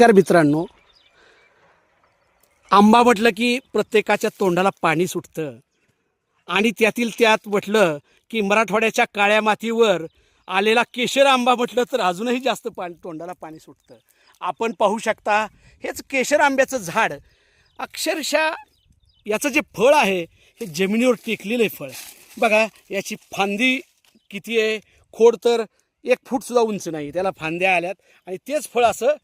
नमस्कार मित्रांनो. आंबा म्हटलं की प्रत्येकाच्या तोंडाला पाणी सुटतं. आणि त्यातील त्यात म्हटलं की मराठवाड्याच्या काळ्या मातीवर आलेला केशर आंबा म्हटलं तर अजूनही जास्त पाणी तोंडाला पाणी सुटतं. आपण पाहू शकता हेच केशर आंब्याचं झाड अक्षरशः याचं जे फळ आहे हे जमिनीवर टेकलेलं आहे फळ. बघा याची फांदी किती आहे? खोड तर एक फूटसुद्धा उंच नाही. त्याला फांद्या आल्यात आणि तेच फळ असं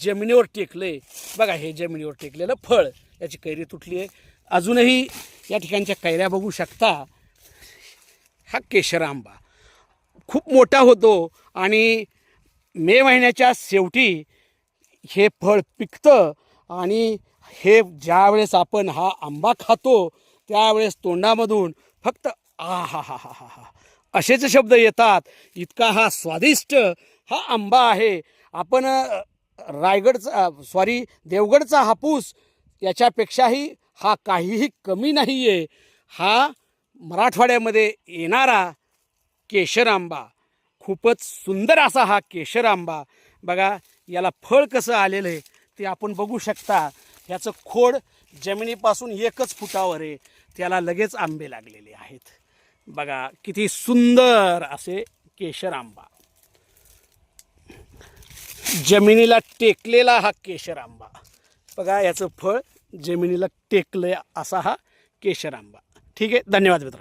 जमिनीवर टेकलं आहे बघा हे जमिनीवर टेकलेलं फळ. याची कैरी तुटली आहे. अजूनही या ठिकाणच्या कैऱ्या बघू शकता. हा केशर आंबा खूप मोठा होतो आणि मे महिन्याच्या शेवटी हे फळ पिकतं आणि हे ज्यावेळेस आपण हा आंबा खातो त्यावेळेस तोंडामधून फक्त आ हा हा हा हा हा असेच शब्द येतात. इतका हा स्वादिष्ट हा आंबा आहे. आपण रायगडचा सॉरी देवगडचा हापूस याच्यापेक्षाही हा काहीही कमी नाही आहे हा मराठवाड्यामध्ये येणारा केशर आंबा खूपच सुंदर असा हा केशर आंबा बघा याला फळ कसं आलेलं आहे ते आपण बघू शकता. ह्याचं खोड जमिनीपासून एकच फुटावर आहे. त्याला लगेच आंबे लागलेले आहेत. बघा किती सुंदर असे केशर आंबा जमिनीला टेकलेला हा केशर आंबा बघा याचं फळ जमिनीला टेकलं असा हा केशर आंबा ठीक आहे? धन्यवाद मित्रांनो.